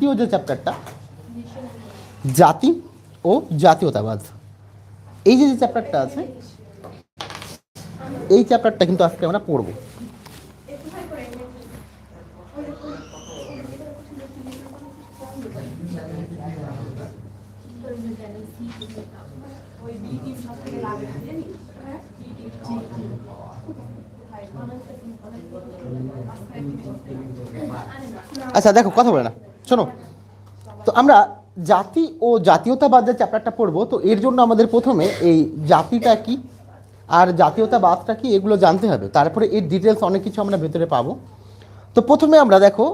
দ্বিতীয় যে চ্যাপ্টারটা? জাতি ও জাতীয়তাবাদ। এই যে যে চ্যাপ্টারটা আছে, এই চ্যাপ্টারটা কিন্তু আজকে আমরা পড়ব। আচ্ছা দেখো, কথা বলে না শোনো, তো আমরা জাতি ও জাতীয়তাবাদ যে চ্যাপ্টারটা পড়ব, তো এর জন্য আমাদের প্রথমে এই জাতিটা কি আর জাতীয়তাবাদটা কি এগুলো জানতে হবে। তারপরে এর ডিটেলস অনেক কিছু আমরা ভেতরে পাবো। তো প্রথমে আমরা দেখো,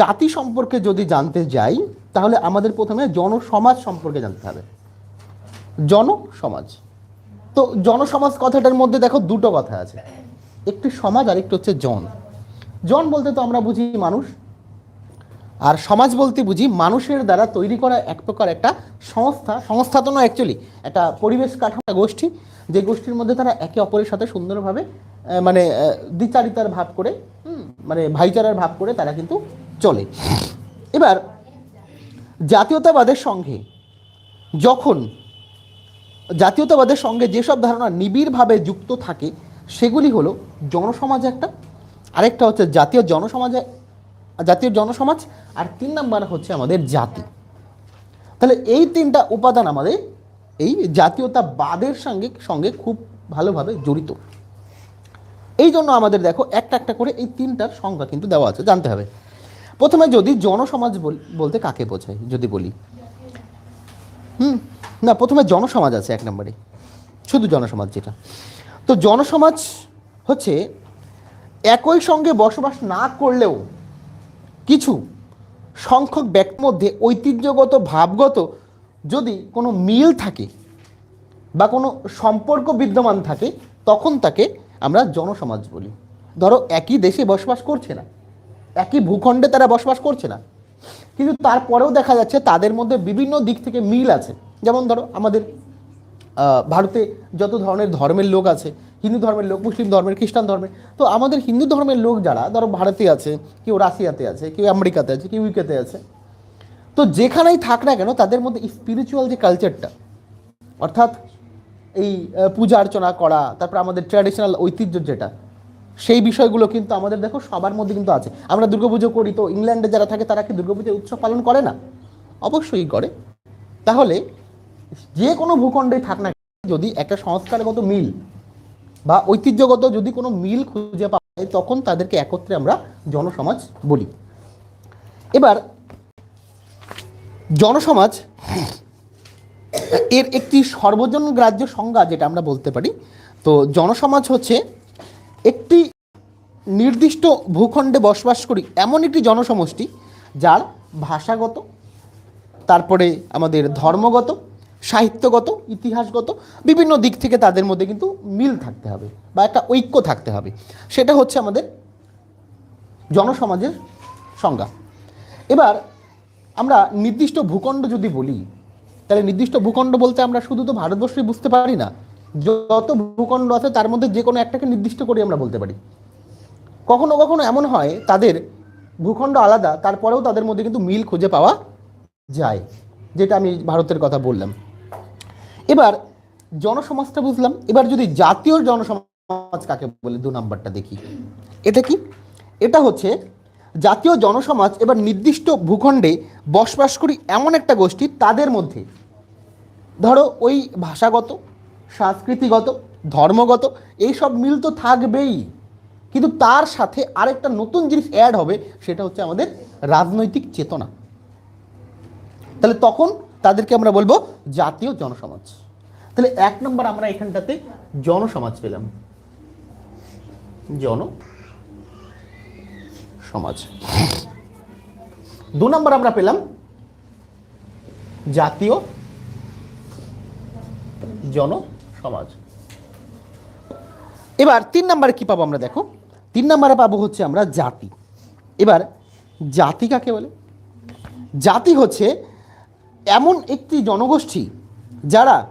জাতি সম্পর্কে যদি জানতে যাই, তাহলে আমাদের প্রথমে জনসমাজ সম্পর্কে জানতে হবে। জনসমাজ। তো জনসমাজ কথাটার মধ্যে দেখো দুটো কথা আছে। একটি সমাজ আর একটি হচ্ছে জন। জন বলতে তো আমরা বুঝি মানুষ। আর সমাজ বলতে বুঝি মানুষের দ্বারা তৈরি করা এক প্রকার একটা সংস্থা সংস্থা তো নয় অ্যাকচুয়ালি একটা পরিবেশ কাঠামো গোষ্ঠী। যে গোষ্ঠীর মধ্যে তারা একে অপরের সাথে সুন্দরভাবে মানে দ্বিচারিতার ভাব করে মানে ভাইচারার ভাব করে তারা কিন্তু চলে। এবার, জাতীয়তাবাদের সঙ্গে যখন, জাতীয়তাবাদের সঙ্গে যেসব ধারণা নিবিড়ভাবে যুক্ত থাকে, সেগুলি হলো জনসমাজ একটা, আরেকটা হচ্ছে জাতীয় জনসমাজে জাতীয় জনসমাজ, আর তিন নাম্বার হচ্ছে আমাদের জাতি। তাহলে এই তিনটা উপাদান আমাদের এই জাতীয়তাবাদের সঙ্গে সঙ্গে খুব ভালোভাবে জড়িত। এই জন্য আমাদের দেখো একটা একটা করে এই তিনটার সংখ্যা কিন্তু দেওয়া আছে, জানতে হবে। প্রথমে যদি জনসমাজ বল- বলতে কাকে বোঝায়, যদি বলি। হুম, না, প্রথমে জনসমাজ আছে এক নম্বরে। শুধু জনসমাজ যেটা। তো জনসমাজ হচ্ছে একই সঙ্গে বসবাস না করলেও কিছু সংখ্যক ব্যক্তির মধ্যে ঐতিহ্যগত, ভাবগত যদি কোনো মিল থাকে বা কোনো সম্পর্ক বিদ্যমান থাকে, তখন তাকে আমরা জনসমাজ বলি। ধরো একই দেশে বসবাস করছে না, একই ভূখণ্ডে তারা বসবাস করছে না, কিন্তু তারপরেও দেখা যাচ্ছে তাদের মধ্যে বিভিন্ন দিক থেকে মিল আছে। যেমন ধরো আমাদের ভারতে যত ধরনের ধর্মের লোক আছে হিন্দু ধর্মের লোক, মুসলিম ধর্মের, খ্রিস্টান ধর্মের। তো আমাদের হিন্দু ধর্মের লোক যারা, ধরো ভারতে আছে, কেউ রাশিয়াতে আছে, কেউ আমেরিকাতে আছে, কেউ ইউকেতে আছে, তো যেখানেই থাক না কেন তাদের মধ্যে স্পিরিচুয়াল যে কালচারটা অর্থাৎ এই পূজা অর্চনা করা, তারপর আমাদের ট্র্যাডিশনাল ঐতিহ্য যেটা, সেই বিষয়গুলো কিন্তু আমাদের দেখো সবার মধ্যে কিন্তু আছে। আমরা দুর্গাপুজো করি তো ইংল্যান্ডে যারা থাকে তারা কি দুর্গাপুজোর উৎসব পালন করে না? অবশ্যই করে। তাহলে যে কোনো ভূখণ্ডেই থাক না যদি একটা সংস্কারগত মিল বা ঐতিহ্যগত যদি কোনো মিল খুঁজে পাওয়া যায়, তখন তাদেরকে একত্রে আমরা জনসমাজ বলি। এবার, জনসমাজ এর একটি সর্বজন গ্রাহ্য সংজ্ঞা যেটা আমরা বলতে পারি। তো জনসমাজ হচ্ছে একটি নির্দিষ্ট ভূখণ্ডে বসবাস করি এমন একটি জনসমষ্টি যার ভাষাগত, তারপরে আমাদের ধর্মগত সাহিত্যগত, ইতিহাসগত, বিভিন্ন দিক থেকে তাদের মধ্যে কিন্তু মিল থাকতে হবে বা একটা ঐক্য থাকতে হবে। সেটা হচ্ছে আমাদের জনসমাজের সংজ্ঞা। এবার আমরা নির্দিষ্ট ভূখণ্ড যদি বলি, তাহলে নির্দিষ্ট ভূখণ্ড বলতে আমরা শুধু তো ভারতবর্ষই বুঝতে পারি না, যত ভূখণ্ড আছে তার মধ্যে যে কোনো একটাকে নির্দিষ্ট করে আমরা বলতে পারি। কখনো কখনো এমন হয়, তাদের ভূখণ্ড আলাদা, তারপরেও তাদের মধ্যে কিন্তু মিল খুঁজে পাওয়া যায়, যেটা আমি ভারতের কথা বললাম। এবার জনসমাজটা বুঝলাম, এবার যদি জাতীয় জনসমাজ কাকে বলে, দু নাম্বারটা দেখি। এটা কি? এটা হচ্ছে জাতীয় জনসমাজ এবার নির্দিষ্ট ভূখণ্ডে বসবাস করি এমন একটা গোষ্ঠী তাদের মধ্যে। ধরো ওই ভাষাগত, সাংস্কৃতিগত, ধর্মগত, এইসব মিল তো থাকবেই। কিন্তু তার সাথে আরেকটা নতুন জিনিস অ্যাড হবে, সেটা হচ্ছে আমাদের রাজনৈতিক চেতনা। তাহলে তখন তাদেরকে আমরা বলব জাতীয় জনসমাজ। তাহলে এক নম্বর আমরা এখানটাতে জনসমাজ পেলাম। জন সমাজ দু নম্বর আমরা পেলাম জাতীয় জন সমাজ এবার তিন নম্বরে কি পাবো আমরা দেখো? তিন নম্বরে পাবো হচ্ছে আমরা জাতি। এবার জাতি কাকে বলে? জাতি হচ্ছে এমন একটি জনগোষ্ঠী যারা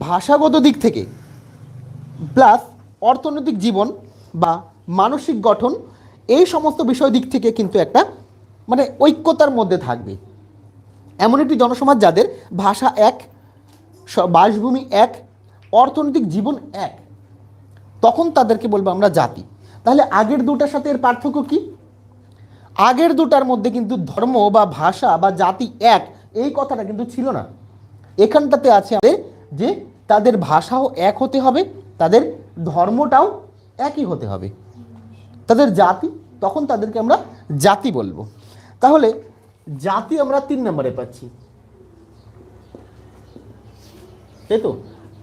ভাষাগত দিক থেকে প্লাস অর্থনৈতিক জীবন বা মানসিক গঠন এই সমস্ত বিষয় দিক থেকে কিন্তু একটা মানে ঐক্যতার মধ্যে থাকবে। এমন একটি জনসমাজ যাদের ভাষা এক বাসভূমি এক, অর্থনৈতিক জীবন এক, তখন তাদেরকে বলব আমরা জাতি। তাহলে আগের দুটার সাথে এর পার্থক্য কি? আগের দুটার মধ্যে কিন্তু ধর্ম বা ভাষা বা জাতি এক এই কথাটা কিন্তু ছিল না। এখানটাতে আছে আমাদের যে তাদের ভাষাও এক হতে হবে, তাদের ধর্মটাও একই হতে হবে। তাদের জাতি, তখন তাদেরকে আমরা জাতি বলব। তাহলে জাতি আমরা তিন নম্বরে পাচ্ছি। তাই তো?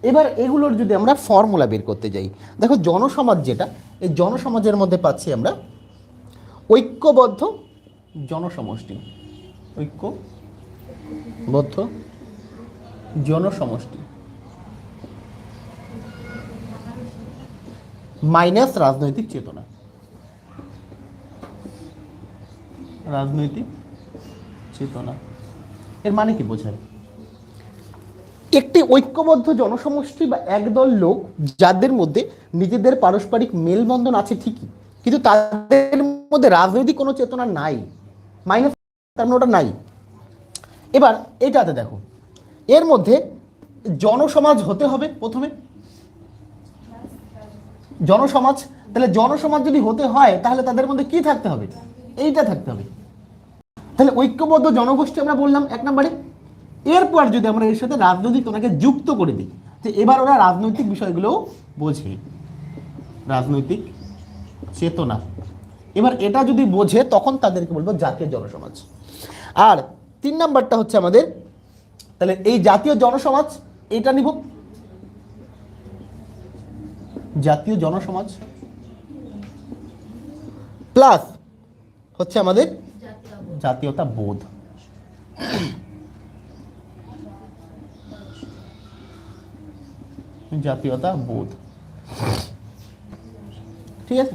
এবার এগুলোর যদি আমরা ফর্মুলা বের করতে যাই, দেখো জনসমাজ যেটা, এই জনসমাজের মধ্যে পাচ্ছি আমরা ঐক্যবদ্ধ জনসমষ্টি। ঐক্যবদ্ধ জনসমষ্টি। মাইনাস রাজনৈতিক চেতনা। রাজনৈতিক চেতনা। এর মানে কি বোঝায়? একটি ঐক্যবদ্ধ জনসমষ্টি বা একদল লোক যাদের মধ্যে নিজেদের পারস্পরিক মেলবন্ধন আছে ঠিকই, কিন্তু তাদের মধ্যে রাজনৈতিক কোনো চেতনা নাই। মাইনাস তার মানে ওটা নাই। এবার এটাতে দেখো। এর মধ্যে জনসমাজ হতে হবে প্রথমে। জনসমাজ, তাহলে জনসমাজ যদি হতে হয়, তাহলে তাদের মধ্যে কি থাকতে হবে? এইটা থাকতে হবে। তাহলে ঐক্যবদ্ধ জনগোষ্ঠী আমরা বললাম এক নম্বরে। এরপর যদি আমরা এর সাথে রাজনৈতিক ওনাকে যুক্ত করে দিই যে এবার ওরা রাজনৈতিক বিষয়গুলোও বোঝে। রাজনৈতিক চেতনা। এবার এটা যদি বোঝে, তখন তাদেরকে বলব জাতীয় জনসমাজ। আর তিন নাম্বারটা হচ্ছে আমাদের, তাহলে এই জাতীয় জনসমাজ, এটা নিব। জাতীয় জনসমাজ প্লাস হচ্ছে আমাদের জাতীয়তা বোধ। জাতীয়তা বোধ। ঠিক আছে?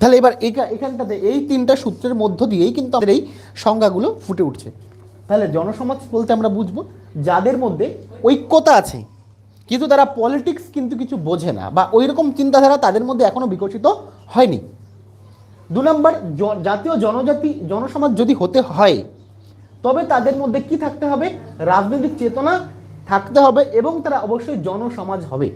তাহলে এবার এখা- এখানটাতে এই তিনটা সূত্রের মধ্য দিয়েই কিন্তু আমাদের এই সংজ্ঞাগুলো ফুটে উঠছে। তাহলে জনসমাজ বলতে আমরা বুঝব যাদের মধ্যে ঐক্যতা আছে, কিন্তু তারা পলিটিক্স কিন্তু কিছু বোঝে না বা ওই রকম চিন্তাধারা তাদের মধ্যে এখনও বিকশিত হয়নি। দু নম্বর জাতীয় জনজাতি, জনসমাজ যদি হতে হয়, তবে তাদের মধ্যে কি থাকতে হবে? রাজনৈতিক চেতনা থাকতে হবে এবং তারা অবশ্যই জনসমাজ হবে।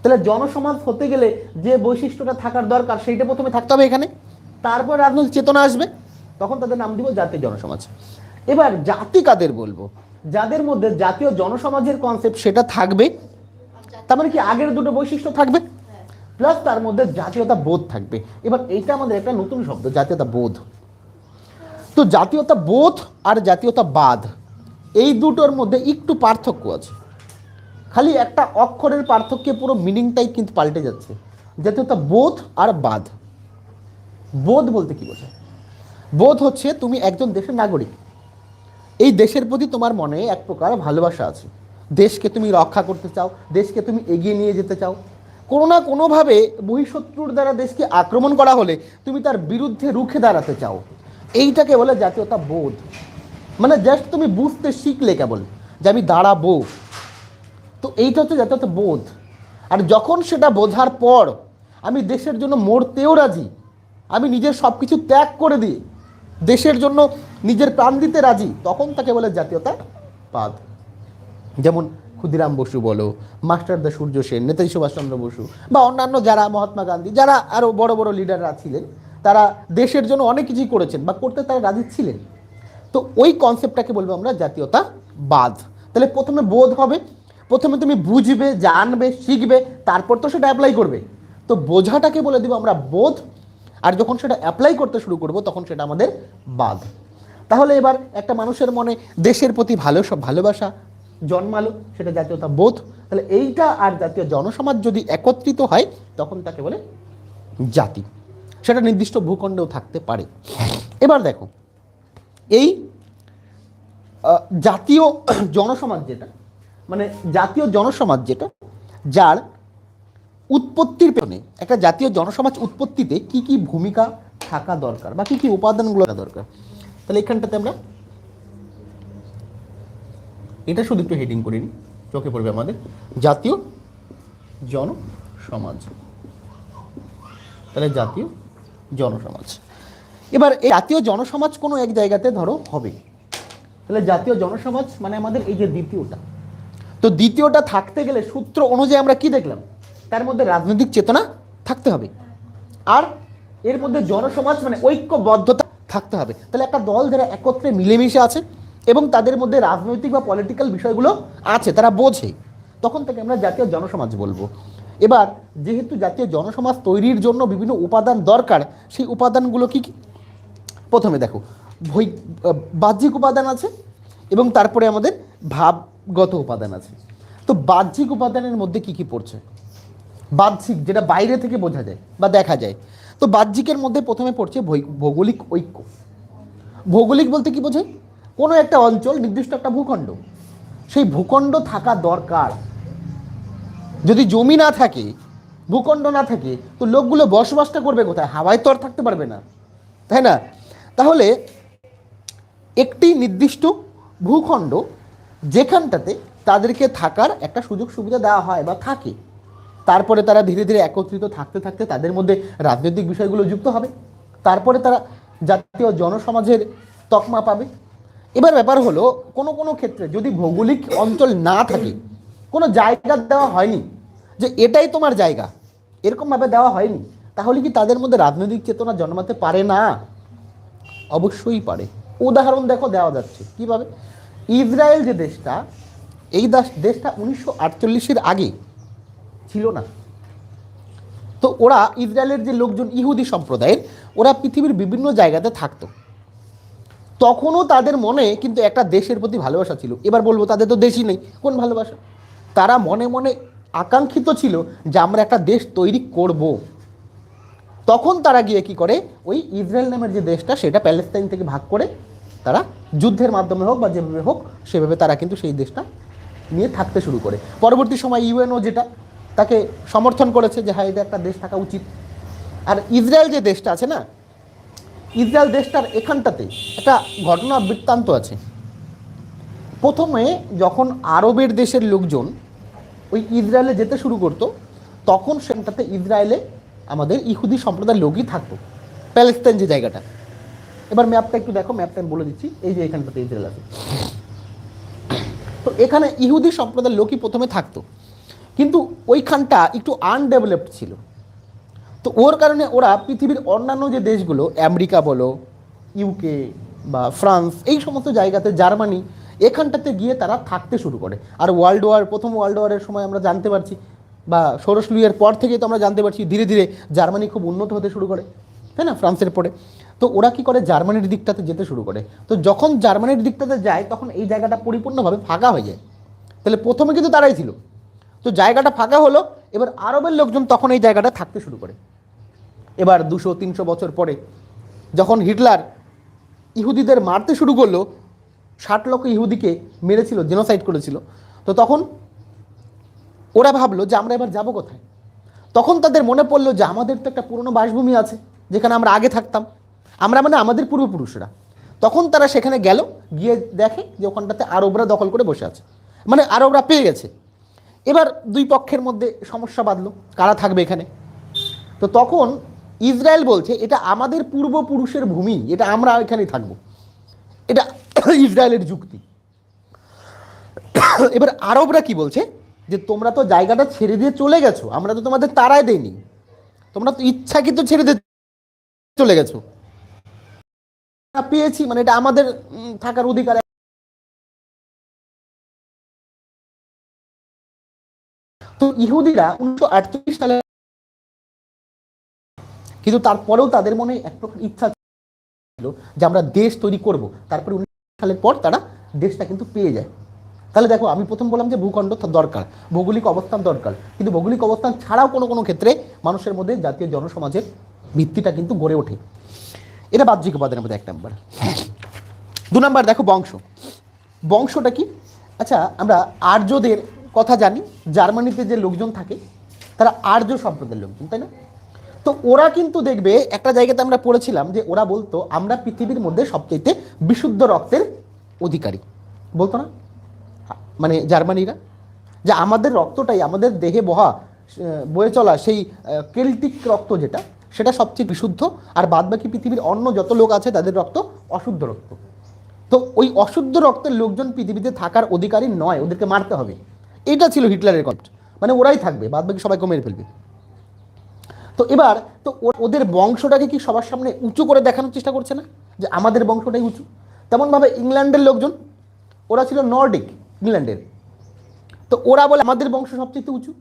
তাহলে জনসমাজ হতে গেলে যে বৈশিষ্ট্যটা থাকার দরকার সেইটা প্রথমে থাকতে হবে এখানে। তারপর রাজনৈতিক চেতনা আসবে, তখন তাদের নাম দিব জাতীয় জনসমাজ। এবার জাতি কাদের বলব? যাদের মধ্যে জাতীয় জনসমাজের কনসেপ্ট সেটা থাকবে, তার মানে কি আগের দুটো বৈশিষ্ট্য থাকবে? প্লাস তার মধ্যে জাতীয়তা বোধ থাকবে। এবার এইটা আমাদের একটা নতুন শব্দ, জাতীয়তা বোধ। তো জাতীয়তা বোধ আর জাতীয়তা বাদ, এই দুটোর মধ্যে একটু পার্থক্য আছে। খালি একটা অক্ষরের পার্থক্যে পুরো মিনিংটাই কিন্তু পাল্টে যাচ্ছে। জাতীয়তা বোধ আর বাদ। বোধ বলতে কি বোঝায়? বোধ হচ্ছে তুমি একজন দেশের নাগরিক। এই দেশের প্রতি তোমার মনে এক প্রকার ভালোবাসা আছে। দেশকে তুমি রক্ষা করতে চাও, দেশকে তুমি এগিয়ে নিয়ে যেতে চাও। কোনো না কোনোভাবে বহিঃশত্রুর দ্বারা দেশকে আক্রমণ করা হলে তুমি তার বিরুদ্ধে রুখে দাঁড়াতে চাও। এইটাকে বলে জাতীয়তা বোধ। মানে জাস্ট তুমি বুঝতে শিখলে কেবল যে আমি দাঁড়াবো। তো এইটা হচ্ছে জাতীয়তা বোধ। আর যখন সেটা বোঝার পর আমি দেশের জন্য মরতেও রাজি, আমি নিজের সব কিছু ত্যাগ করে দিই দেশের জন্য নিজের প্রাণ দিতে রাজি, তখন তাকে বলে জাতীয়তা পাদ। যেমন ক্ষুদিরাম বসু বলো মাস্টারদা সূর্য সেন, নেতাজি সুভাষচন্দ্র বসু, বা অন্যান্য যারা, মহাত্মা গান্ধী, যারা আরও বড় বড় লিডাররা ছিলেন, তারা দেশের জন্য অনেক কিছুই করেছেন, বা করতে তারা রাজি ছিলেন। তো ওই কনসেপ্টটাকে বলব আমরা জাতীয়তা বাদ। তাহলে প্রথমে বোধ হবে, প্রথমে তুমি বুঝবে, জানবে, শিখবে, তারপর তো সেটা অ্যাপ্লাই করবে। তো বোঝাটাকে বলে দিব আমরা বোধ, আর যখন সেটা অ্যাপ্লাই করতে শুরু করব, তখন সেটা আমাদের বাদ। তাহলে এবার একটা মানুষের মনে দেশের প্রতি ভালো ভালোবাসা জন্মালো, সেটা জাতীয়তা বোধ। তাহলে এইটা আর জাতীয় জনসমাজ যদি একত্রিত হয়, তখন তাকে বলে জাতি। সেটা নির্দিষ্ট ভূখণ্ডেও থাকতে পারে। এবার দেখো, এই জাতীয় জনসমাজ যেটা মানে জাতীয় জনসমাজ যেটা, যার উৎপত্তির পেছনে একটা জাতীয় জনসমাজ উৎপত্তিতে কি কি ভূমিকা থাকা দরকার বা কি কি উপাদানগুলো দরকার। তাহলে এখানটাতে আমরা এটা শুধু একটু হেডিং করে নিই চোখে পড়বে আমাদের, জাতীয় জনসমাজ। তাহলে জাতীয় জনসমাজ। এবার এই জাতীয় জনসমাজ কোনো এক জায়গাতে ধরো হবে। তাহলে জাতীয় জনসমাজ মানে আমাদের এই যে দ্বিতীয়টা। তো দ্বিতীয়টা থাকতে গেলে সূত্র অনুযায়ী আমরা কি দেখলাম? তার মধ্যে রাজনৈতিক চেতনা থাকতে হবে। আর এর মধ্যে জনসমাজ মানে ঐক্যবদ্ধতা থাকতে হবে। তাহলে একটা দল যারা একত্রে মিলেমিশে আছে এবং তাদের মধ্যে রাজনৈতিক বা পলিটিক্যাল বিষয়গুলো আছে, তারা বোঝে, তখন থেকে আমরা জাতীয় জনসমাজ বলব। এবার, যেহেতু জাতীয় জনসমাজ তৈরির জন্য বিভিন্ন উপাদান দরকার, সেই উপাদানগুলো কি কি? প্রথমে দেখো বৈ বাহ্যিক উপাদান আছে এবং তারপরে আমাদের ভাবগত উপাদান আছে। তো বাহ্যিক উপাদানের মধ্যে কি কি পড়ছে? বাহ্যিক, যেটা বাইরে থেকে বোঝা যায় বা দেখা যায়। তো বাহ্যিকের মধ্যে প্রথমে পড়ছে ভৌগোলিক ঐক্য। ভৌগোলিক বলতে কি বোঝায়? কোনো একটা অঞ্চল, নির্দিষ্ট একটা ভূখণ্ড, সেই ভূখণ্ড থাকা দরকার। যদি জমি না থাকে, ভূখণ্ড না থাকে, তো লোকগুলো বসবাসটা করবে কোথায়? হাওয়ায় তো আর থাকতে পারবে না। তাই না? তাহলে একটি নির্দিষ্ট ভূখণ্ড যেখানটাতে তাদেরকে থাকার একটা সুযোগ সুবিধা দেওয়া হয় বা থাকে। তারপরে তারা ধীরে ধীরে একত্রিত থাকতে থাকতে তাদের মধ্যে রাজনৈতিক বিষয়গুলো যুক্ত হবে। তারপরে তারা জাতীয় জনসমাজের তকমা পাবে। এবার ব্যাপার হলো, কোনো কোনো ক্ষেত্রে যদি ভৌগোলিক অঞ্চল না থাকে, কোনো জায়গা দেওয়া হয়নি যে এটাই তোমার জায়গা, এরকমভাবে দেওয়া হয়নি, তাহলে কি তাদের মধ্যে রাজনৈতিক চেতনা জন্মাতে পারে না? অবশ্যই পারে। উদাহরণ দেখো, দেওয়া যাচ্ছে। কীভাবে? ইসরায়েল যে দেশটা, এই দেশটা উনিশশো আটচল্লিশের আগে ছিল না। তো ওরা ইসরায়েলের যে লোকজন ইহুদি সম্প্রদায়ের, ওরা পৃথিবীর বিভিন্ন জায়গাতে থাকতো। তখনও তাদের মনে কিন্তু একটা দেশের প্রতি ভালোবাসা ছিল। এবার বলব, তাদের তো দেশই নেই। কোন ভালোবাসা? তারা মনে মনে আকাঙ্ক্ষিত ছিল যে আমরা একটা দেশ তৈরি করব। তখন তারা গিয়ে কি করে? ওই ইসরায়েল নামের যে দেশটা, সেটা প্যালেস্তাইন থেকে ভাগ করে তারা যুদ্ধের মাধ্যমে হোক বা যেভাবে হোক, সেভাবে তারা কিন্তু সেই দেশটা নিয়ে থাকতে শুরু করে। পরবর্তী সময় ইউএনও যেটা তাকে সমর্থন করেছে যে হ্যাঁ এটা একটা দেশ থাকা উচিত। আর ইসরায়েল যে দেশটা আছে না, ইসরায়েল দেশটার এখানটাতে একটা ঘটনা বৃত্তান্ত আছে। প্রথমে যখন আরবের দেশের লোকজন ওই ইসরায়েলে যেতে শুরু করতো, তখন সেখানটাতে ইসরায়েলে আমাদের ইহুদি সম্প্রদায়ের লোকই থাকতো, প্যালেস্তাইন যে জায়গাটা। এবার ম্যাপটা একটু দেখো, ম্যাপটা আমি বলে দিচ্ছি, এই যে এখানটাতে ইসরায়েল আছে। তো এখানে ইহুদি সম্প্রদায়ের লোকই প্রথমে থাকতো। কিন্তু ওইখানটা একটু আনডেভেলপড ছিল। তো ওর কারণে ওরা পৃথিবীর অন্যান্য যে দেশগুলো, আমেরিকা বলো ইউকে বা ফ্রান্স এই সমস্ত জায়গাতে, জার্মানি, এখানটাতে গিয়ে তারা থাকতে শুরু করে। আর ওয়ার্ল্ড ওয়ার প্রথম ওয়ার্ল্ড ওয়ারের সময় আমরা জানতে পারছি, বা ষোড়শ লুইয়ের পর থেকেই তো আমরা জানতে পারছি, ধীরে ধীরে জার্মানি খুব উন্নত হতে শুরু করে, তাই না, ফ্রান্সের পরে। তো ওরা কি করে, জার্মানির দিকটাতে যেতে শুরু করে। তো যখন জার্মানির দিকটাতে যায়, তখন এই জায়গাটা পরিপূর্ণভাবে ফাঁকা হয়ে যায়। তাহলে প্রথমে কিন্তু তারাই ছিল। তো জায়গাটা ফাঁকা হলো, এবার আরবের লোকজন তখন এই জায়গাটা থাকতে শুরু করে। এবার দুশো, তিনশো বছর পরে যখন হিটলার ইহুদিদের মারতে শুরু করল, ষাট লক্ষ ইহুদিকে মেরেছিল জেনোসাইড করেছিল। তো তখন ওরা ভাবলো যে আমরা এবার যাব কোথায়? তখন তাদের মনে পড়ল যে আমাদের তো একটা পুরনো বাসভূমি আছে, যেখানে আমরা আগে থাকতাম। আমরা মানে আমাদের পূর্বপুরুষরা। তখন তারা সেখানে গেল, গিয়ে দেখে যে ওখানটাতে আরবরা দখল করে বসে আছে। মানে আরবরা পেয়ে গেছে। এবার দুই পক্ষের মধ্যে সমস্যা বাঁধলো, কারা থাকবে এখানে? তো তখন ইসরায়েল বলছে, এটা আমাদের পূর্বপুরুষের ভূমি, এটা আমরা এখানেই থাকব। এটা ইসরায়েলের যুক্তি। এবার আরবরা কি বলছে? যে, তোমরা তো জায়গাটা ছেড়ে দিয়ে চলে গেছো, আমরা তো তোমাদের তারায় দেইনি। তোমরা তো ইচ্ছাকৃত ছেড়ে দিয়ে চলে গেছো। পেয়েছি মানে এটা আমাদের থাকার অধিকার তো ইহুদিরা উনিশশো আটচল্লিশ সালে কিন্তু তারপরেও তাদের মনে এক প্রকার ইচ্ছা ছিল যে আমরা দেশ তৈরি করব। তারপরে উনিশ সালের পর তারা দেশটা কিন্তু পেয়ে যায়। তাহলে দেখো, আমি প্রথম বললাম যে ভূখণ্ড দরকার, ভৌগোলিক অবস্থান দরকার। কিন্তু ভৌগোলিক অবস্থান ছাড়াও কোনো কোনো ক্ষেত্রে মানুষের মধ্যে জাতীয় জনসমাজের ভিত্তিটা কিন্তু গড়ে ওঠে। এটা বাহ্যিক উপাদানের মধ্যে এক নম্বর। দু নম্বর দেখো, বংশ। বংশটা কি? আচ্ছা আমরা আর্যদের কথা জানি, জার্মানিতে যে লোকজন থাকে, তারা আর্য সম্প্রদায়ের লোকজন, তাই না? তো ওরা কিন্তু দেখবে, একটা জায়গাতে আমরা পড়েছিলাম যে ওরা বলতো, আমরা পৃথিবীর মধ্যে সবচেয়ে বিশুদ্ধ রক্তের অধিকারী। বলতো না? মানে জার্মানিরা, যে আমাদের রক্তটাই, আমাদের দেহে বহা বয়ে চলা সেই কেল্টিক রক্ত যেটা, সেটা সবচেয়ে বিশুদ্ধ, আর বাদবাকি পৃথিবীর অন্য যত লোক আছে, তাদের রক্ত অশুদ্ধ রক্ত। তো ওই অশুদ্ধ রক্তের লোকজন পৃথিবীতে থাকার অধিকারী নয়, ওদেরকে মারতে হবে। এটা ছিল হিটলারের কনসেপ্ট মানে ওরাই থাকবে বাদ বাকি সবাইকে মেরে ফেলবে। তো এবার, তো ওদের বংশটাকে কি সবার সামনে উঁচু করে দেখানোর চেষ্টা করছে না? যে আমাদের বংশটাই উঁচু? তেমনভাবে ইংল্যান্ডের লোকজন, ওরা ছিল নর্ডিক ইংল্যান্ডের। তো ওরা বলে আমাদের বংশ সবচেয়ে উঁচু।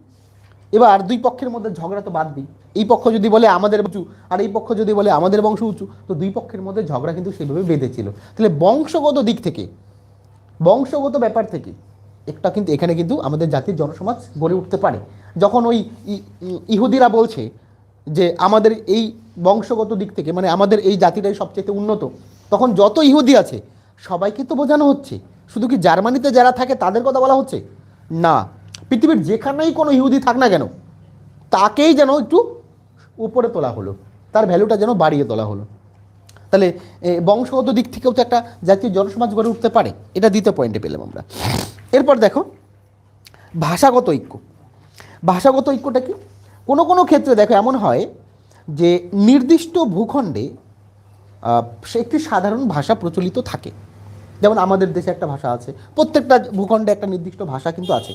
এবার দুই পক্ষের মধ্যে ঝগড়া তো বাদ দিই এই পক্ষ যদি বলে আমাদের উঁচু, আর এই পক্ষ যদি বলে আমাদের বংশ উঁচু, তো দুই পক্ষের মধ্যে ঝগড়া কিন্তু সেভাবে বেঁধেছিল। তাহলে বংশগত দিক থেকে, বংশগত ব্যাপার থেকে একটা কিন্তু এখানে কিন্তু আমাদের জাতির জনসমাজ গড়ে উঠতে পারে। যখন ওই ইহুদিরা বলছে যে আমাদের এই বংশগত দিক থেকে মানে আমাদের এই জাতিটাই সবচেয়ে উন্নত, তখন যত ইহুদি আছে, সবাইকে তো বোঝানো হচ্ছে। শুধু কি জার্মানিতে যারা থাকে, তাদের কথা বলা হচ্ছে? না। পৃথিবীর যেখানেই কোনো ইহুদি থাক না কেন, তাকেই যেন একটু উপরে তোলা হলো। তার ভ্যালুটা যেন বাড়িয়ে তোলা হলো। তাহলে বংশগত দিক থেকেও তো একটা জাতীয় জনসমাজ গড়ে উঠতে পারে। এটা দ্বিতীয় পয়েন্টে পেলাম আমরা। এরপর দেখো, ভাষাগত ঐক্য। ভাষাগত ঐক্যটা কি? কোনো কোনো ক্ষেত্রে দেখো এমন হয় যে নির্দিষ্ট ভূখণ্ডে একটি সাধারণ ভাষা প্রচলিত থাকে। যেমন আমাদের দেশে একটা ভাষা আছে, প্রত্যেকটা ভূখণ্ডে একটা নির্দিষ্ট ভাষা কিন্তু আছে।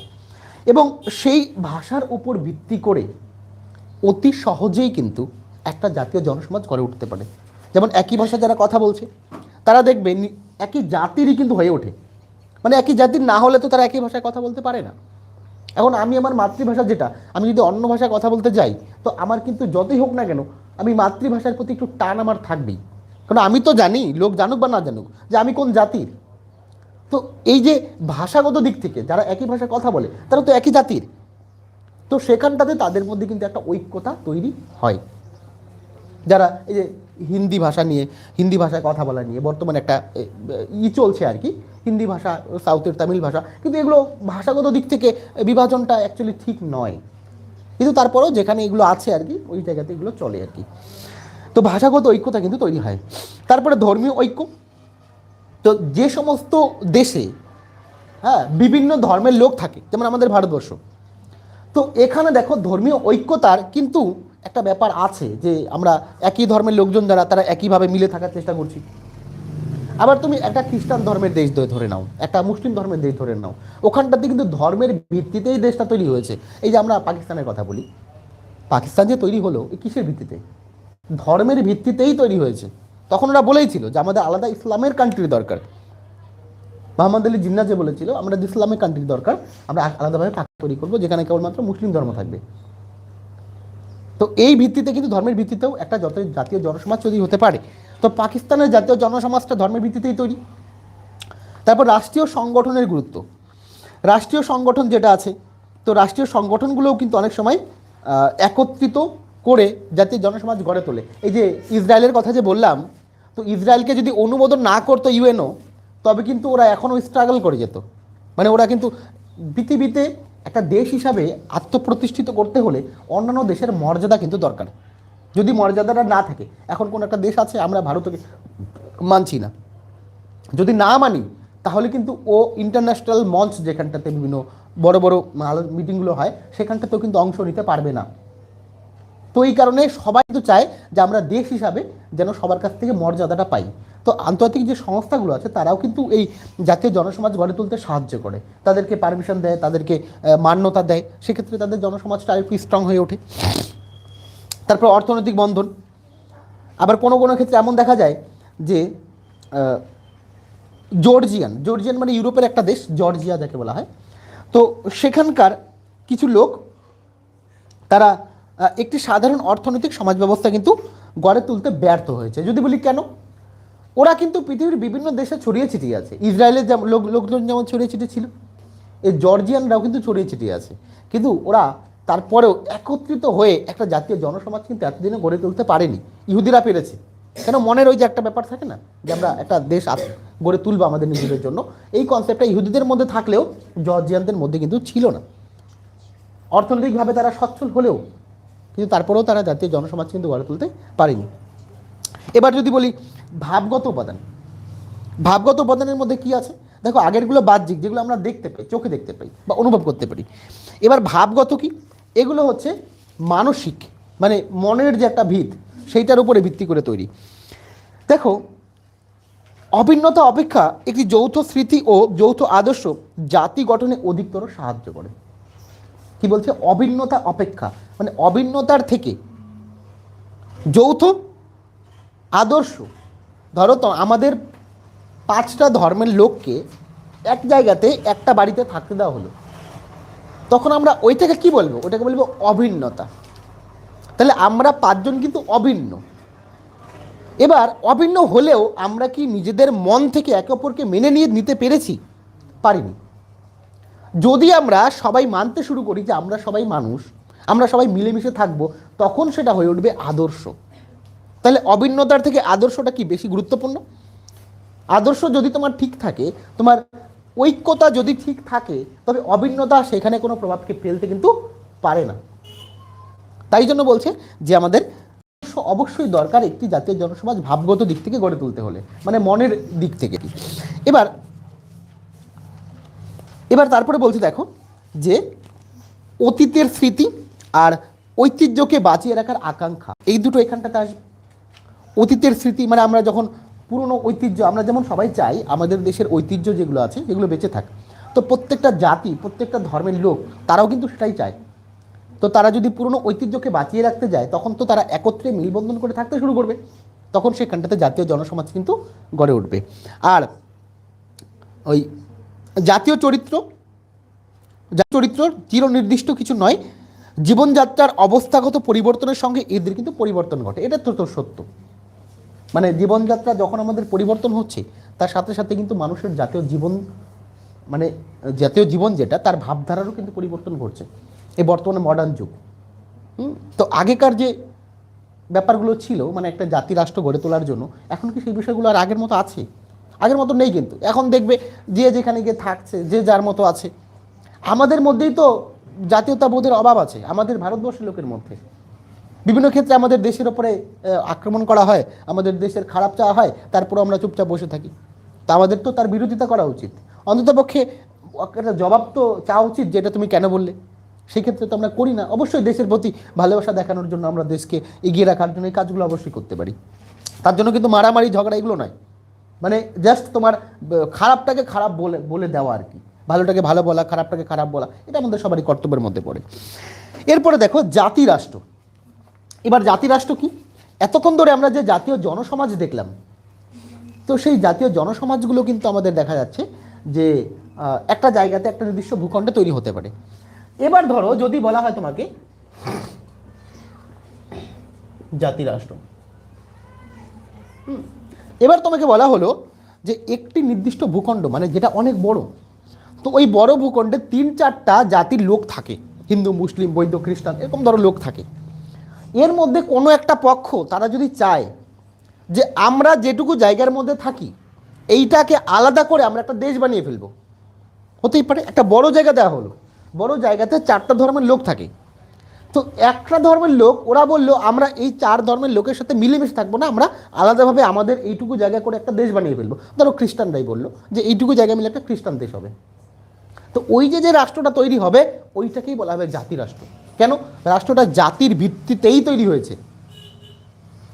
এবং সেই ভাষার উপর ভিত্তি করে অতি সহজেই কিন্তু একটা জাতীয় জনসমাজ গড়ে উঠতে পারে। যেমন একই ভাষা যারা কথা বলছে, তারা দেখবে একই জাতিরই কিন্তু হয়ে ওঠে। মানে একই জাতির না হলে তো তারা একই ভাষায় কথা বলতে পারে না। এখন আমি আমার মাতৃভাষা যেটা, আমি যদি অন্য ভাষায় কথা বলতে যাই, তো আমার কিন্তু যতই হোক না কেন, আমি মাতৃভাষার প্রতি একটু টান আমার থাকবেই। কারণ আমি তো জানি, লোক জানুক বা না জানুক, যে আমি কোন জাতির। তো এই যে ভাষাগত দিক থেকে যারা একই ভাষায় কথা বলে, তারা তো একই জাতির। তো সেখানটাতে তাদের মধ্যে কিন্তু একটা ঐক্যতা তৈরি হয়। যারা এই যে হিন্দি ভাষা নিয়ে, হিন্দি ভাষায় কথা বলা নিয়ে, বর্তমানে একটা ই চলছে আর কি। হিন্দি ভাষা, সাউথের তামিল ভাষা, কিন্তু এগুলো ভাষাগত দিক থেকে বিভাজনটা অ্যাকচুয়ালি ঠিক নয়। কিন্তু তারপরেও যেখানে এগুলো আছে আর কি, ওই জায়গাতে এগুলো চলে আর কি। তো ভাষাগত ঐক্যতা কিন্তু তৈরি হয়। তারপরে ধর্মীয় ঐক্য। তো যে সমস্ত দেশে হ্যাঁ বিভিন্ন ধর্মের লোক থাকে, যেমন আমাদের ভারতবর্ষ। তো এখানে দেখো ধর্মীয় ঐক্যতার কিন্তু একটা ব্যাপার আছে যে আমরা একই ধর্মের লোকজন যারা, তারা একইভাবে মিলে থাকার চেষ্টা করছি। আবার তুমি একটা খ্রিস্টান ধর্মের দেশ ধরে- নাও, একটা মুসলিম ধর্মের দেশ ধরে নাও। ওখানটাতে কিন্তু ধর্মের ভিত্তিতেই দেশটা তৈরি হয়েছে। এই যে আমরা পাকিস্তানের কথা বলি, পাকিস্তান যে তৈরি হলো কিসের ভিত্তিতে? ধর্মের ভিত্তিতেই তৈরি হয়েছে। তখন ওরা বলেই ছিল যে আমাদের আলাদা ইসলামের কান্ট্রি দরকার। মোহাম্মদ আলী জিন্না যে বলেছিল, আমরা ইসলামের কান্ট্রি দরকার, আমরা আলাদাভাবে পাকিস্তান তৈরি করব, যেখানে কেবলমাত্র মুসলিম ধর্ম থাকবে। তো এই ভিত্তিতে কিন্তু ধর্মের ভিত্তিতেও একটা যত জাতীয় জনসমাজ তৈরি হতে পারে। তো পাকিস্তানের জাতীয় জনসমাজটা ধর্মের ভিত্তিতেই তৈরি। তারপর রাষ্ট্রীয় সংগঠনের গুরুত্ব। রাষ্ট্রীয় সংগঠন যেটা আছে, তো রাষ্ট্রীয় সংগঠনগুলোও কিন্তু অনেক সময় একত্রিত করে জাতীয় জনসমাজ গড়ে তোলে। এই যে ইসরায়েলের কথা যে বললাম, তো ইসরায়েলকে যদি অনুমোদন না করতো ইউএনও, তবে কিন্তু ওরা এখনও স্ট্রাগল করে যেত। মানে ওরা কিন্তু পৃথিবীতে একটা দেশ হিসাবে আত্মপ্রতিষ্ঠিত করতে হলে অন্যান্য দেশের মর্যাদা কিন্তু দরকার। যদি মর্যাদাটা না থাকে, এখন কোন একটা দেশ আছে, আমরা ভারতকে মানছি না। যদি না মানি, তাহলে কিন্তু ও ইন্টারন্যাশনাল মঞ্চ যেখানটাতে বিভিন্ন বড় বড় মিটিংগুলো হয়, সেখানটাতেও কিন্তু অংশ নিতে পারবে না। তো এই কারণে সবাই কিন্তু চায় যে আমরা দেশ হিসাবে যেন সবার কাছ থেকে মর্যাদাটা পাই। তো আন্তর্জাতিক যে সংস্থাগুলো আছে, তারাও কিন্তু এই জাতীয় জনসমাজ গড়ে তুলতে সাহায্য করে। তাদেরকে পারমিশন দেয়, তাদেরকে মান্যতা দেয়। সেক্ষেত্রে তাদের জনসমাজটা আরেকটু স্ট্রং হয়ে ওঠে। তারপর অর্থনৈতিক বন্ধন। আবার কোনো কোনো ক্ষেত্রে এমন দেখা যায় যে জর্জিয়ান জর্জিয়ান মানে ইউরোপের একটা দেশ, জর্জিয়া যাকে বলা হয়। তো সেখানকার কিছু লোক, তারা একটি সাধারণ অর্থনৈতিক সমাজ ব্যবস্থা কিন্তু গড়ে তুলতে ব্যর্থ হয়েছে। যদি বলি কেন? ওরা কিন্তু পৃথিবীর বিভিন্ন দেশে ছড়িয়ে ছিটিয়ে আছে। ইসরায়েলের যেমন লোক, লোকজন যেমন ছড়িয়ে ছিটিয়ে ছিল, এই জর্জিয়ানরাও কিন্তু ছড়িয়ে ছিটিয়ে আছে। কিন্তু ওরা তারপরেও একত্রিত হয়ে একটা জাতীয় জনসমাজ কিন্তু এতদিনে গড়ে তুলতে পারেনি। ইহুদিরা পেরেছে। কেন? মনের ওই যে একটা ব্যাপার থাকে না? যে আমরা একটা দেশ গড়ে তুলবো আমাদের নিজেদের জন্য। এই কনসেপ্টটা ইহুদিদের মধ্যে থাকলেও জর্জিয়ানদের মধ্যে কিন্তু ছিল না। অর্থনৈতিকভাবে তারা সচ্ছল হলেও কিন্তু তারপরেও তারা জাতীয় জনসমাজ কিন্তু গড়ে তুলতে পারেনি। এবার যদি বলি ভাবগত উপাদান। ভাবগত উপাদানের মধ্যে কি আছে? দেখো, আগেরগুলো বাহ্যিক, যেগুলো আমরা দেখতে পাই, চোখে দেখতে পাই বা অনুভব করতে পারি। এবার ভাবগত কি? এগুলো হচ্ছে মানসিক মানে মনের যে একটা ভিত, সেইটার উপরে ভিত্তি করে তৈরি। দেখো, অভিন্নতা অপেক্ষা একটি যৌথ স্মৃতি ও যৌথ আদর্শ জাতি গঠনে অধিকতর সাহায্য করে। কি বলছে? অভিন্নতা অপেক্ষা মানে অভিন্নতার থেকে যৌথ আদর্শ। ধরো তো, আমাদের পাঁচটা ধর্মের লোককে এক জায়গাতে একটা বাড়িতে থাকতে দেওয়া হলো। তখন আমরা ওইটাকে কি বলব? ওটাকে বলব অভিন্নতা। তাহলে আমরা পাঁচজন কিন্তু অভিন্ন। এবার অভিন্ন হলেও আমরা কি নিজেদের মন থেকে একে অপরকে মেনে নিয়ে নিতে পেরেছি? পারিনি। যদি আমরা সবাই মানতে শুরু করি যে আমরা সবাই মানুষ, আমরা সবাই মিলেমিশে থাকব, তখন সেটা হয়ে উঠবে আদর্শ। তাহলে অভিন্নতার থেকে আদর্শটা কি বেশি গুরুত্বপূর্ণ? আদর্শ যদি তোমার ঠিক থাকে, তোমার ঐক্যতা যদি ঠিক থাকে, তবে অভিন্নতা সেখানে কোনো প্রভাবকে ফেলতে কিন্তু পারে না। তাই জন্য বলছে যে আমাদের অবশ্যই দরকার একটি জাতীয় জনসমাজ ভাবগত দিক থেকে গড়ে তুলতে হলে মানে মনের দিক থেকে। এবার এবার তারপরে বলছি দেখো যে অতীতের স্মৃতি আর ঐতিহ্যকে বাঁচিয়ে রাখার আকাঙ্ক্ষা, এই দুটো এখানটাতে আসবে। অতীতের স্মৃতি মানে আমরা যখন পুরনো ঐতিহ্য আমরা যেমন সবাই চাই, আমাদের দেশের ঐতিহ্য যেগুলো আছে সেগুলো বেঁচে থাক। তো প্রত্যেকটা জাতি, প্রত্যেকটা ধর্মের লোক তারাও কিন্তু সেটাই চায়। তো তারা যদি পুরনো ঐতিহ্যকে বাঁচিয়ে রাখতে যায়, তখন তো তারা একত্রে মিলবন্ধন করে থাকতে শুরু করবে। তখন সেখানটাতে জাতীয় জনসমাজ কিন্তু গড়ে উঠবে। আর ওই জাতীয় চরিত্র চরিত্র চিরনির্দিষ্ট কিছু নয়, জীবনযাত্রার অবস্থাগত পরিবর্তনের সঙ্গে এদের কিন্তু পরিবর্তন ঘটে। এটা তো সত্য। মানে জীবনযাত্রা যখন আমাদের পরিবর্তন হচ্ছে, তার সাথে সাথে কিন্তু মানুষের জাতীয় জীবন মানে জাতীয় জীবন যেটা, তার ভাবধারারও কিন্তু পরিবর্তন ঘটছে। এই বর্তমানে মডার্ন যুগ। তো আগেকার যে ব্যাপারগুলো ছিল মানে একটা জাতি রাষ্ট্র গড়ে তোলার জন্য, এখন কি সেই বিষয়গুলো আর আগের মতো আছে? আগের মতো নেই কিন্তু। এখন দেখবে যে যেখানে গিয়ে থাকছে, যে যার মতো আছে। আমাদের মধ্যেই তো জাতীয়তাবোধের অভাব আছে, আমাদের ভারতবর্ষের লোকের মধ্যে। বিভিন্ন ক্ষেত্রে আমাদের দেশের ওপরে আক্রমণ করা হয়, আমাদের দেশের খারাপ চাওয়া হয় তারপর আমরা চুপচাপ বসে থাকি। তা আমাদের তো তার বিরোধিতা করা উচিত। অন্ততপক্ষে একটা জবাব তো চাওয়া উচিত, যেটা তুমি কেন বললে? সেক্ষেত্রে তো আমরা করি না। অবশ্যই দেশের প্রতি ভালোবাসা দেখানোর জন্য আমরা দেশকে এগিয়ে রাখার জন্য এই কাজগুলো অবশ্যই করতে পারি। তার জন্য কিন্তু মারামারি, ঝগড়া এগুলো নয়। মানে জাস্ট তোমার খারাপটাকে খারাপ বলে বলে দেওয়া আর কি। ভালোটাকে ভালো বলা, খারাপটাকে খারাপ বলা, এটা আমাদের সবারই কর্তব্যের মধ্যে পড়ে। এরপরে দেখো জাতি রাষ্ট্র এবার জাতি রাষ্ট্র কি? এতক্ষণ ধরে আমরা যে জাতীয় জনসমাজ দেখলাম তো সেই জাতীয় জনসমাজগুলো কিন্তু আমাদের দেখা যাচ্ছে যে একটা জায়গাতে একটা নির্দিষ্ট ভূখণ্ডে তৈরি হতে পারে। এবার ধরো যদি বলা হয় তোমাকে জাতি রাষ্ট্র হুম, এবার তোমাকে বলা হলো যে একটি নির্দিষ্ট ভূখণ্ড মানে যেটা অনেক বড় তো ওই বড় ভূখণ্ডে তিন চারটা জাতির লোক থাকে। হিন্দু মুসলিম বৈদ্য খ্রিস্টান এরকম ধরো লোক থাকে। এর মধ্যে কোনো একটা পক্ষ তারা যদি চায় যে আমরা যেটুকু জায়গার মধ্যে থাকি, এইটাকে আলাদা করে আমরা একটা দেশ বানিয়ে ফেলব। হতেই পারে, একটা বড় জায়গা দেওয়া হলো। বড় জায়গাতে চারটা ধর্মের লোক থাকে। তো একটা ধর্মের লোক, ওরা বলল, আমরা এই চার ধর্মের লোকের সাথে মিলেমিশে থাকব না, আমরা আলাদাভাবে আমাদের এইটুকু জায়গা করে একটা দেশ বানিয়ে ফেলব। ধরো খ্রিস্টানরাই বলল যে, এইটুকু জায়গা মিলে একটা খ্রিস্টান দেশ হবে। তো ওই যে যে রাষ্ট্রটা তৈরি হবে, ওইটাকেই বলা হবে জাতি রাষ্ট্র কেন? রাষ্ট্রটা জাতির ভিত্তিতেই তৈরি হয়েছে।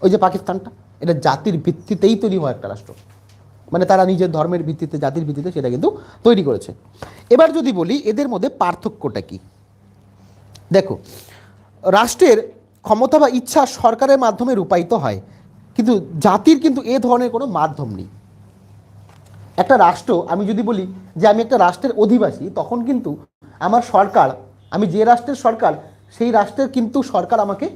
ওই যে পাকিস্তানটা, এটা জাতির ভিত্তিতেই তৈরি হয় একটা রাষ্ট্র। মানে তারা নিজের ধর্মের ভিত্তিতে, জাতির ভিত্তিতে সেটা কিন্তু তৈরি করেছে। এবার যদি বলি, এদের মধ্যে পার্থক্যটা কি? দেখো, রাষ্ট্রের ক্ষমতা বা ইচ্ছা সরকারের মাধ্যমে রূপায়িত হয়, কিন্তু জাতির কিন্তু এ ধরনের কোনো মাধ্যম নেই। একটা রাষ্ট্র, আমি যদি বলি যে আমি একটা রাষ্ট্রের অধিবাসী, তখন কিন্তু আমার সরকার, আমি যে রাষ্ট্রের সরকার সেই রাষ্ট্রের কিন্তু সরকার আমাকে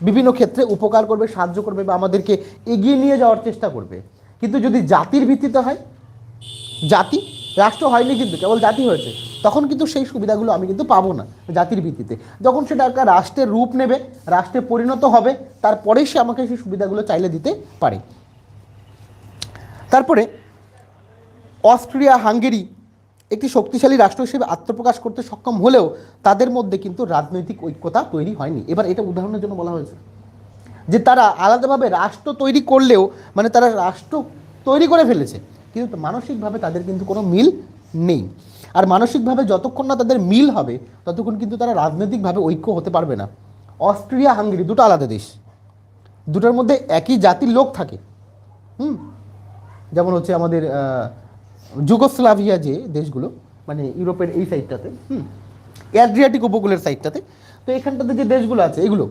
বিভিন্ন ক্ষেত্রে উপকার করবে, সাহায্য করবে বা আমাদেরকে এগিয়ে নিয়ে যাওয়ার চেষ্টা করবে। কিন্তু যদি জাতির ভিত্তিতে হয়, জাতি, রাষ্ট্র হয়নি কিন্তু, কেবল জাতি হয়েছে, তখন কিন্তু সেই সুবিধাগুলো আমি কিন্তু পাবো না জাতির ভিত্তিতে। যখন সেটা একটা রাষ্ট্রের রূপ নেবে, রাষ্ট্রে পরিণত হবে, তারপরেই সে আমাকে সেই সুবিধাগুলো চাইলে দিতে পারে। তারপরে অস্ট্রিয়া হাঙ্গেরি একটি শক্তিশালী রাষ্ট্র হিসেবে আত্মপ্রকাশ করতে সক্ষম হলেও তাদের মধ্যে কিন্তু রাজনৈতিক ঐক্যতা তৈরি হয়নি। এবার এটা উদাহরণের জন্য বলা হয়েছে যে তারা আলাদাভাবে রাষ্ট্র তৈরি করলেও মানে তারা রাষ্ট্র তৈরি করে ফেলেছে, কিন্তু মানসিকভাবে তাদের কিন্তু কোনো মিল নেই। আর মানসিকভাবে যতক্ষণ না তাদের মিল হবে, ততক্ষণ কিন্তু তারা রাজনৈতিকভাবে ঐক্য হতে পারবে না। অস্ট্রিয়া, হাঙ্গেরি দুটো আলাদা দেশ। দুটোর মধ্যে একই জাতির লোক থাকে। হুম? যেমন হচ্ছে আমাদের যুগোস্লাভিয়া যে দেশগুলো মানে ইউরোপের এই সাইডটাতে, হুম, অ্যাড্রিয়াটিক উপকূলের সাইডটাতে, তো এখানটাতে যে দেশগুলো আছে, এগুলো,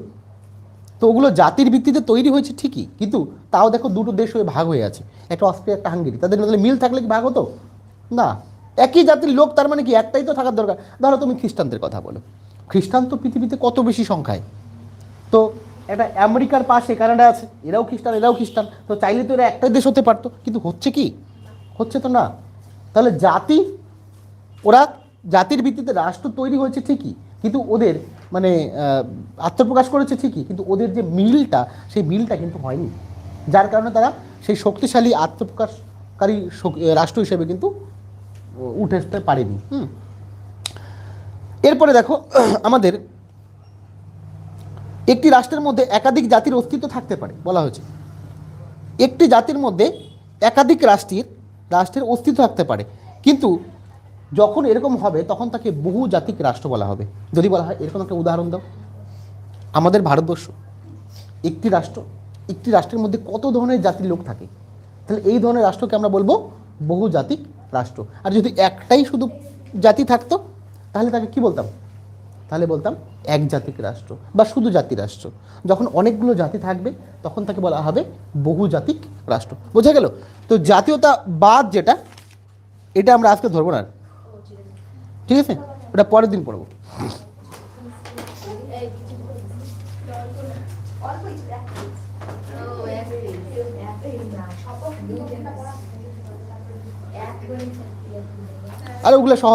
তো ওগুলো জাতির ভিত্তিতে তৈরি হয়েছে ঠিকই, কিন্তু তাও দেখো দুটো দেশ হয়ে ভাগ হয়ে আছে, একটা অস্ট্রিয়া, একটা হাঙ্গেরি, তাদের মধ্যে মিল থাকলে কি ভাগ হতো? না, একই জাতির লোক তার মানে কি একটাই তো থাকার দরকার, ধরো তুমি খ্রিস্টানদের কথা বলো, খ্রিস্টান তো পৃথিবীতে কত বেশি সংখ্যায়? তো একটা আমেরিকার পাশে কানাডা আছে, এরাও খ্রিস্টান এরাও খ্রিস্টান, তো চাইলে তো এরা একটাই দেশ হতে পারতো, কিন্তু হচ্ছে কি? হচ্ছে তো না তাহলে জাতি, ওরা জাতির ভিত্তিতে রাষ্ট্র তৈরি হয়েছে ঠিকই, কিন্তু ওদের মানে আত্মপ্রকাশ করেছে ঠিকই, কিন্তু ওদের যে মিলটা, সেই মিলটা কিন্তু হয়নি। যার কারণে তারা সেই শক্তিশালী আত্মপ্রকাশকারী শক- রাষ্ট্র হিসেবে কিন্তু উঠে আসতে পারেনি। হুম। এরপরে দেখো, আমাদের একটি রাষ্ট্রের মধ্যে একাধিক জাতির অস্তিত্ব থাকতে পারে, বলা হয়েছে। একটি জাতির মধ্যে একাধিক রাষ্ট্রের রাষ্ট্রের অস্তিত্ব থাকতে পারে। কিন্তু যখন এরকম হবে, তখন তাকে বহু জাতিক রাষ্ট্র বলা হবে। যদি বলা হয়, এরকম একটা উদাহরণ দাও। আমাদের ভারতবর্ষ একটি রাষ্ট্র, একটি রাষ্ট্রের মধ্যে কত ধরনের জাতির লোক থাকে? তাহলে এই ধরনের রাষ্ট্রকে আমরা বলব বহু জাতিক রাষ্ট্র। আর যদি একটাই শুধু জাতি থাকতো, তাহলে তাকে কি বলতাম? তাহলে বলতাম এক জাতিক রাষ্ট্র বা শুধু জাতি রাষ্ট্র। যখন অনেকগুলো জাতি থাকবে, তখন তাকে বলা হবে বহুজাতিক রাষ্ট্র। বোঝা গেল? তো জাতীয়তাবাদ যেটা, এটা আমরা আজকে ধরবো না। ঠিক আছে ওটা পরের দিন পড়ব আর ওগুলো সহজ